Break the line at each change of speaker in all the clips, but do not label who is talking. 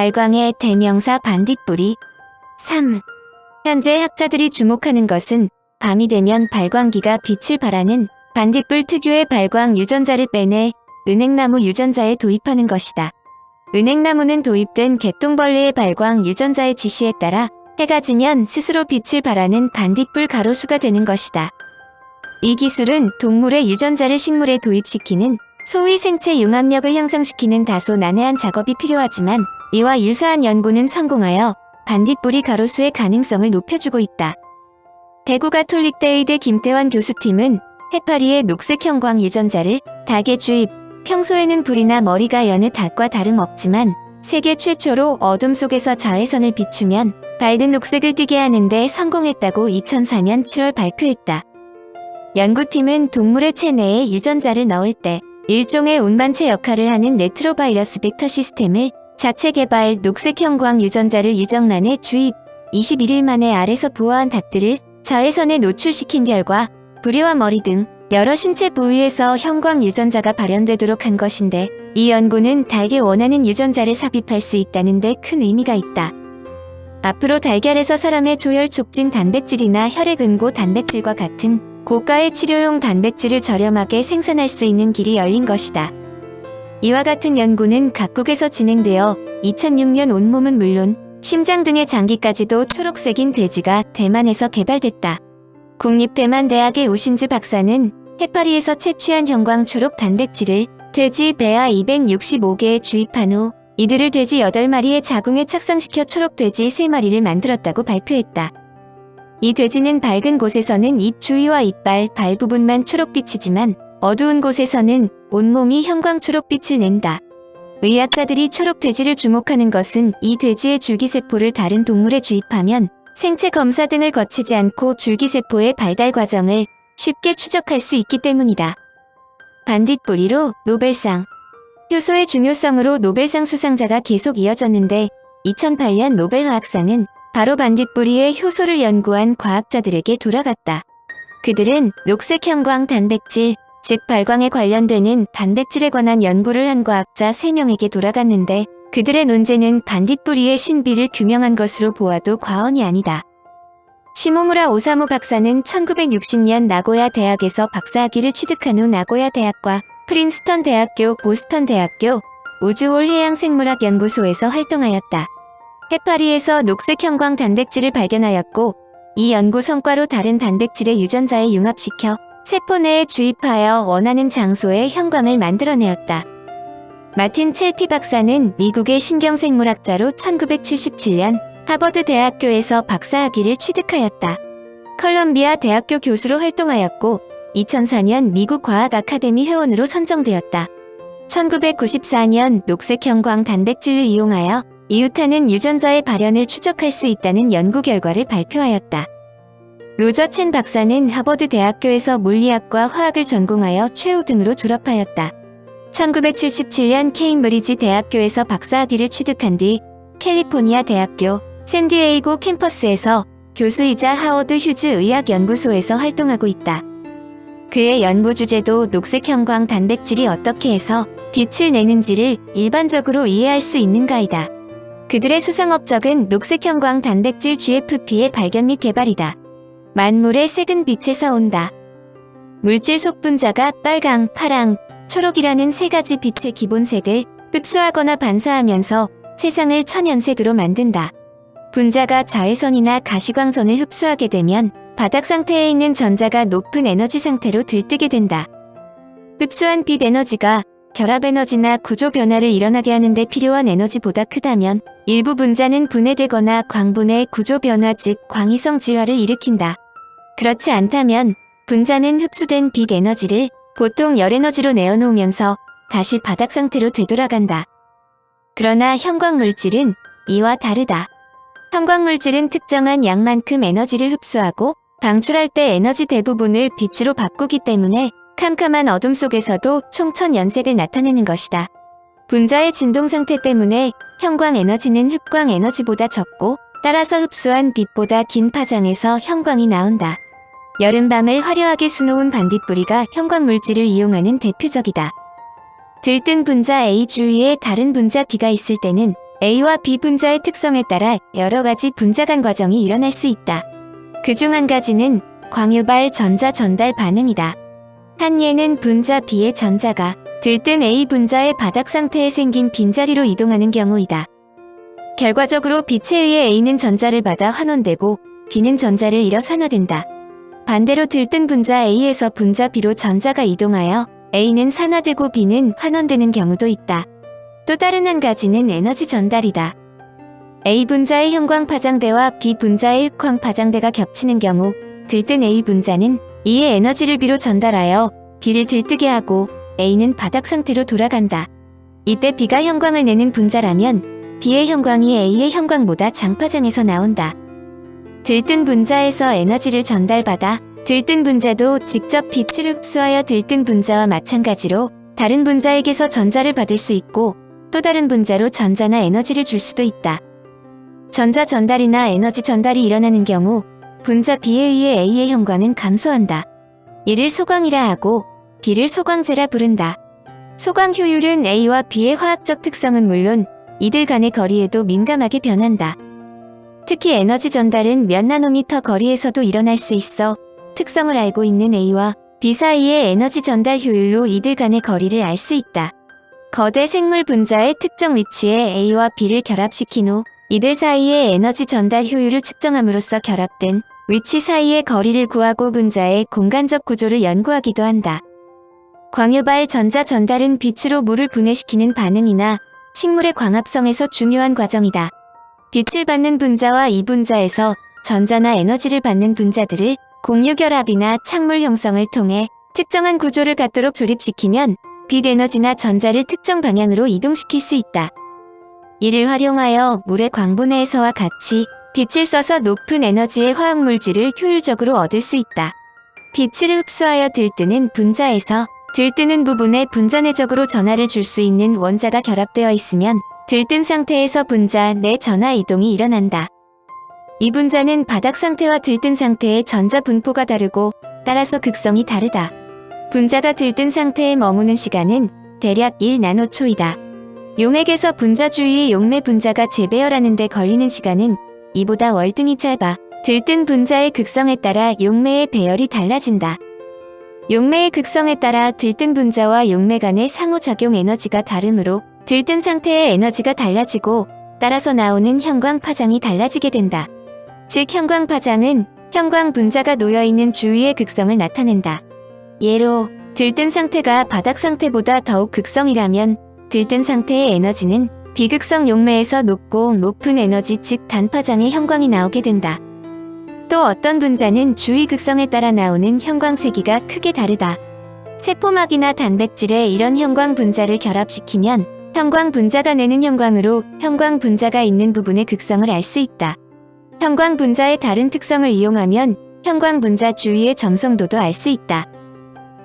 발광의 대명사 반딧불이 3. 현재 학자들이 주목하는 것은 밤이 되면 발광기가 빛을 발하는 반딧불 특유의 발광 유전자를 빼내 은행나무 유전자에 도입하는 것이다. 은행나무는 도입된 개똥벌레의 발광 유전자의 지시에 따라 해가 지면 스스로 빛을 발하는 반딧불 가로수가 되는 것이다. 이 기술은 동물의 유전자를 식물에 도입시키는 소위 생체 융합력을 향상시키는 다소 난해한 작업이 필요하지만 이와 유사한 연구는 성공하여 반딧불이 가로수의 가능성을 높여주고 있다. 대구 가톨릭대 의대 김태환 교수팀은 해파리의 녹색 형광 유전자를 닭에 주입, 평소에는 불이나 머리가 여느 닭과 다름없지만 세계 최초로 어둠 속에서 자외선을 비추면 밝은 녹색을 띠게 하는데 성공했다고 2004년 7월 발표했다. 연구팀은 동물의 체내에 유전자를 넣을 때 일종의 운반체 역할을 하는 레트로바이러스 벡터 시스템을 자체 개발 녹색 형광 유전자를 유정란에 주입 21일 만에 알에서 부화한 닭들을 자외선에 노출시킨 결과 부리와 머리 등 여러 신체 부위에서 형광 유전자가 발현되도록 한 것인데 이 연구는 닭에 원하는 유전자를 삽입할 수 있다는 데 큰 의미가 있다. 앞으로 달걀에서 사람의 조혈 촉진 단백질이나 혈액 응고 단백질과 같은 고가의 치료용 단백질을 저렴하게 생산할 수 있는 길이 열린 것이다. 이와 같은 연구는 각국에서 진행되어 2006년 온몸은 물론 심장 등의 장기까지도 초록색인 돼지가 대만에서 개발됐다. 국립대만대학의 우신즈 박사는 해파리에서 채취한 형광 초록 단백질을 돼지 배아 265개에 주입한 후 이들을 돼지 8마리의 자궁에 착상시켜 초록 돼지 3마리를 만들었다고 발표했다. 이 돼지는 밝은 곳에서는 입 주위와 이빨, 발 부분만 초록빛이지만 어두운 곳에서는 온몸이 형광 초록빛을 낸다. 의학자들이 초록 돼지를 주목하는 것은 이 돼지의 줄기세포를 다른 동물에 주입하면 생체 검사 등을 거치지 않고 줄기세포의 발달 과정을 쉽게 추적할 수 있기 때문이다. 반딧불이로 노벨상 효소의 중요성으로 노벨상 수상자가 계속 이어졌는데 2008년 노벨화학상은 바로 반딧불이의 효소를 연구한 과학자들에게 돌아갔다. 그들은 녹색 형광 단백질, 즉 발광에 관련되는 단백질에 관한 연구를 한 과학자 3명에게 돌아갔는데 그들의 논제는 반딧불이의 신비를 규명한 것으로 보아도 과언이 아니다. 시모무라 오사무 박사는 1960년 나고야 대학에서 박사학위를 취득한 후 나고야 대학과 프린스턴 대학교, 보스턴 대학교, 우주홀 해양생물학 연구소에서 활동하였다. 해파리에서 녹색 형광 단백질을 발견하였고 이 연구 성과로 다른 단백질의 유전자에 융합시켜 세포 내에 주입하여 원하는 장소에 형광을 만들어내었다. 마틴 첼피 박사는 미국의 신경생물학자로 1977년 하버드 대학교에서 박사학위를 취득하였다. 컬럼비아 대학교 교수로 활동하였고 2004년 미국 과학 아카데미 회원으로 선정되었다. 1994년 녹색 형광 단백질을 이용하여 이웃하는 유전자의 발현을 추적할 수 있다는 연구 결과를 발표하였다. 로저 첸 박사는 하버드 대학교에서 물리학과 화학을 전공하여 최우 등으로 졸업하였다. 1977년 케임브리지 대학교에서 박사학위를 취득한 뒤 캘리포니아 대학교 샌디에이고 캠퍼스에서 교수이자 하워드 휴즈 의학연구소에서 활동하고 있다. 그의 연구 주제도 녹색 형광 단백질이 어떻게 해서 빛을 내는지를 일반적으로 이해할 수 있는가이다. 그들의 수상 업적은 녹색 형광 단백질 GFP의 발견 및 개발이다. 만물의 색은 빛에서 온다. 물질 속 분자가 빨강, 파랑, 초록이라는 세 가지 빛의 기본색을 흡수하거나 반사하면서 세상을 천연색으로 만든다. 분자가 자외선이나 가시광선을 흡수하게 되면 바닥 상태에 있는 전자가 높은 에너지 상태로 들뜨게 된다. 흡수한 빛 에너지가 결합 에너지나 구조 변화를 일어나게 하는데 필요한 에너지보다 크다면 일부 분자는 분해되거나 광분의 구조 변화 즉 광이성 질화를 일으킨다. 그렇지 않다면 분자는 흡수된 빛 에너지를 보통 열 에너지로 내어놓으면서 다시 바닥 상태로 되돌아간다. 그러나 형광 물질은 이와 다르다. 형광 물질은 특정한 양만큼 에너지를 흡수하고 방출할 때 에너지 대부분을 빛으로 바꾸기 때문에 캄캄한 어둠 속에서도 총천 연색을 나타내는 것이다. 분자의 진동 상태 때문에 형광 에너지는 흡광 에너지보다 적고 따라서 흡수한 빛보다 긴 파장에서 형광이 나온다. 여름밤을 화려하게 수놓은 반딧불이가 형광 물질을 이용하는 대표적이다. 들뜬 분자 A 주위에 다른 분자 B가 있을 때는 A와 B 분자의 특성에 따라 여러 가지 분자 간 과정이 일어날 수 있다. 그 중 한 가지는 광유발 전자 전달 반응이다. 한 예는 분자 B의 전자가 들뜬 A 분자의 바닥 상태에 생긴 빈자리로 이동하는 경우이다. 결과적으로 빛에 의해 A는 전자를 받아 환원되고 B는 전자를 잃어 산화된다. 반대로 들뜬 분자 A에서 분자 B로 전자가 이동하여 A는 산화되고 B는 환원되는 경우도 있다. 또 다른 한 가지는 에너지 전달이다. A 분자의 형광 파장대와 B 분자의 흑광 파장대가 겹치는 경우 들뜬 A 분자는 이의 에너지를 B로 전달하여 B를 들뜨게 하고 A는 바닥 상태로 돌아간다. 이때 B가 형광을 내는 분자라면 B의 형광이 A의 형광보다 장파장에서 나온다. 들뜬 분자에서 에너지를 전달받아 들뜬 분자도 직접 빛을 흡수하여 들뜬 분자와 마찬가지로 다른 분자에게서 전자를 받을 수 있고 또 다른 분자로 전자나 에너지를 줄 수도 있다. 전자 전달이나 에너지 전달이 일어나는 경우 분자 B에 의해 A의 형광은 감소한다. 이를 소광이라 하고 B를 소광제라 부른다. 소광 효율은 A와 B의 화학적 특성은 물론 이들 간의 거리에도 민감하게 변한다. 특히 에너지 전달은 몇 나노미터 거리에서도 일어날 수 있어 특성을 알고 있는 A와 B 사이의 에너지 전달 효율로 이들 간의 거리를 알 수 있다. 거대 생물 분자의 특정 위치에 A와 B를 결합시킨 후 이들 사이의 에너지 전달 효율을 측정함으로써 결합된 위치 사이의 거리를 구하고 분자의 공간적 구조를 연구하기도 한다. 광유발 전자 전달은 빛으로 물을 분해시키는 반응이나 식물의 광합성에서 중요한 과정이다. 빛을 받는 분자와 이 분자에서 전자나 에너지를 받는 분자들을 공유결합이나 착물 형성을 통해 특정한 구조를 갖도록 조립시키면 빛 에너지나 전자를 특정 방향으로 이동시킬 수 있다. 이를 활용하여 물의 광분해에서와 같이 빛을 써서 높은 에너지의 화학물질을 효율적으로 얻을 수 있다. 빛을 흡수하여 들뜨는 분자에서 들뜨는 부분에 분자 내적으로 전하를 줄 수 있는 원자가 결합되어 있으면 들뜬 상태에서 분자 내 전하 이동이 일어난다. 이 분자는 바닥 상태와 들뜬 상태의 전자 분포가 다르고 따라서 극성이 다르다. 분자가 들뜬 상태에 머무는 시간은 대략 1나노초이다. 용액에서 분자 주위의 용매 분자가 재배열하는 데 걸리는 시간은 이보다 월등히 짧아 들뜬 분자의 극성에 따라 용매의 배열이 달라진다. 용매의 극성에 따라 들뜬 분자와 용매 간의 상호작용 에너지가 다르므로 들뜬 상태의 에너지가 달라지고 따라서 나오는 형광 파장이 달라지게 된다. 즉 형광 파장은 형광 분자가 놓여 있는 주위의 극성을 나타낸다. 예로 들뜬 상태가 바닥 상태보다 더욱 극성이라면 들뜬 상태의 에너지는 비극성 용매에서 높고 높은 에너지 즉 단파장의 형광이 나오게 된다. 또 어떤 분자는 주위 극성에 따라 나오는 형광 세기가 크게 다르다. 세포막이나 단백질에 이런 형광 분자를 결합시키면 형광 분자가 내는 형광으로 형광 분자가 있는 부분의 극성을 알 수 있다. 형광 분자의 다른 특성을 이용하면 형광 분자 주위의 점성도도 알 수 있다.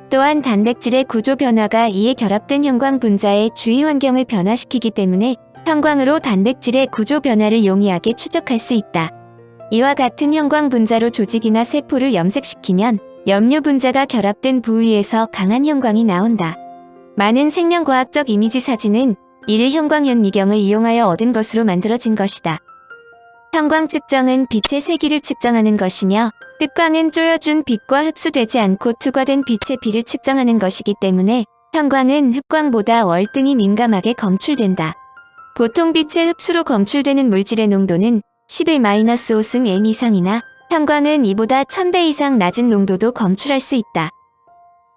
또한 단백질의 구조 변화가 이에 결합된 형광 분자의 주위 환경을 변화시키기 때문에 형광으로 단백질의 구조 변화를 용이하게 추적할 수 있다. 이와 같은 형광 분자로 조직이나 세포를 염색시키면 염료 분자가 결합된 부위에서 강한 형광이 나온다. 많은 생명과학적 이미지 사진은 이를 형광현미경을 이용하여 얻은 것으로 만들어진 것이다. 형광 측정은 빛의 세기를 측정하는 것이며 흑광은 쪼여준 빛과 흡수되지 않고 투과된 빛의 비를 측정하는 것이기 때문에 형광은 흑광보다 월등히 민감하게 검출된다. 보통 빛의 흡수로 검출되는 물질의 농도는 11-5승 m 이상이나 형광은 이보다 1000배 이상 낮은 농도도 검출할 수 있다.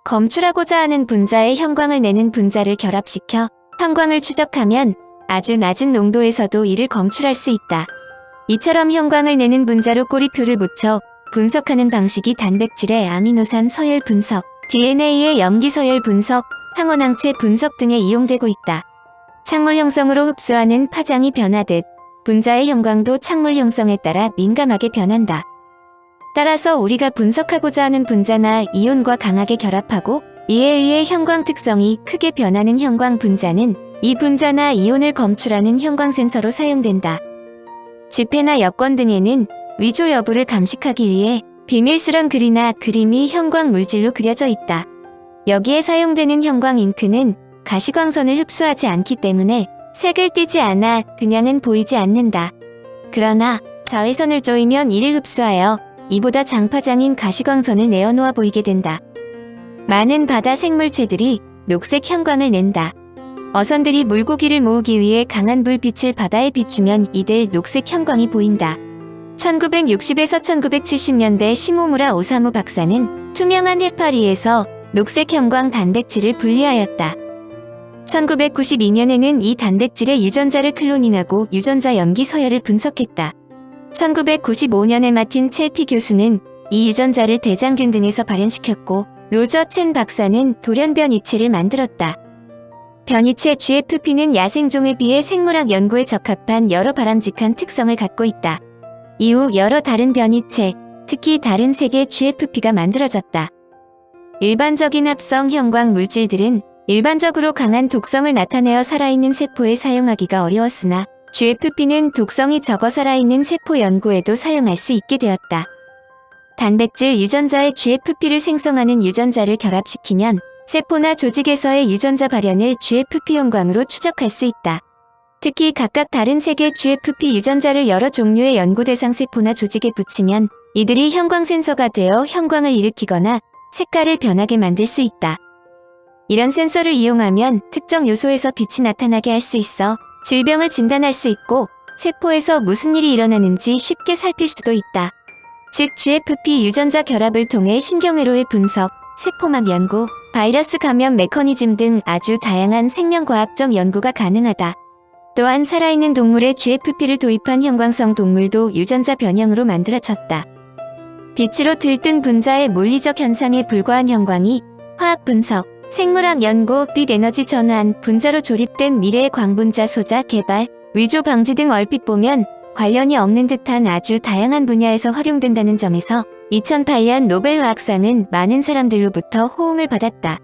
검출하고자 하는 분자의 형광을 내는 분자를 결합시켜 형광을 추적하면 아주 낮은 농도에서도 이를 검출할 수 있다. 이처럼 형광을 내는 분자로 꼬리표를 붙여 분석하는 방식이 단백질의 아미노산 서열 분석, DNA의 염기 서열 분석, 항원항체 분석 등에 이용되고 있다. 창물 형성으로 흡수하는 파장이 변하듯 분자의 형광도 창물 형성에 따라 민감하게 변한다. 따라서 우리가 분석하고자 하는 분자나 이온과 강하게 결합하고 이에 의해 형광 특성이 크게 변하는 형광 분자는 이 분자나 이온을 검출하는 형광 센서로 사용된다. 지폐나 여권 등에는 위조 여부를 감식하기 위해 비밀스런 글이나 그림이 형광 물질로 그려져 있다. 여기에 사용되는 형광 잉크는 가시광선을 흡수하지 않기 때문에 색을 띠지 않아 그냥은 보이지 않는다. 그러나 자외선을 쪼이면 이를 흡수하여 이보다 장파장인 가시광선을 내어놓아 보이게 된다. 많은 바다 생물체들이 녹색 형광을 낸다. 어선들이 물고기를 모으기 위해 강한 불빛을 바다에 비추면 이들 녹색 형광이 보인다. 1960에서 1970년대 시모무라 오사무 박사는 투명한 해파리에서 녹색 형광 단백질을 분리하였다. 1992년에는 이 단백질의 유전자를 클로닝하고 유전자 염기 서열을 분석했다. 1995년에 마틴 첼피 교수는 이 유전자를 대장균 등에서 발현시켰고 로저 첸 박사는 돌연변 이체를 만들었다. 변이체 GFP는 야생종에 비해 생물학 연구에 적합한 여러 바람직한 특성을 갖고 있다. 이후 여러 다른 변이체, 특히 다른 색의 GFP가 만들어졌다. 일반적인 합성 형광 물질들은 일반적으로 강한 독성을 나타내어 살아있는 세포에 사용하기가 어려웠으나 GFP는 독성이 적어 살아있는 세포 연구에도 사용할 수 있게 되었다. 단백질 유전자의 GFP를 생성하는 유전자를 결합시키면 세포나 조직에서의 유전자 발현을 GFP 형광으로 추적할 수 있다. 특히 각각 다른 색의 GFP 유전자를 여러 종류의 연구 대상 세포나 조직에 붙이면 이들이 형광 센서가 되어 형광을 일으키거나 색깔을 변하게 만들 수 있다. 이런 센서를 이용하면 특정 요소에서 빛이 나타나게 할 수 있어 질병을 진단할 수 있고 세포에서 무슨 일이 일어나는지 쉽게 살필 수도 있다. 즉 GFP 유전자 결합을 통해 신경회로의 분석, 세포막 연구, 바이러스 감염 메커니즘 등 아주 다양한 생명과학적 연구가 가능하다. 또한 살아있는 동물에 GFP를 도입한 형광성 동물도 유전자 변형으로 만들어졌다. 빛으로 들뜬 분자의 물리적 현상에 불과한 형광이 화학 분석, 생물학 연구, 빛 에너지 전환, 분자로 조립된 미래의 광분자 소자 개발, 위조 방지 등 얼핏 보면 관련이 없는 듯한 아주 다양한 분야에서 활용된다는 점에서 2008년 노벨 화학상은 많은 사람들로부터 호응을 받았다.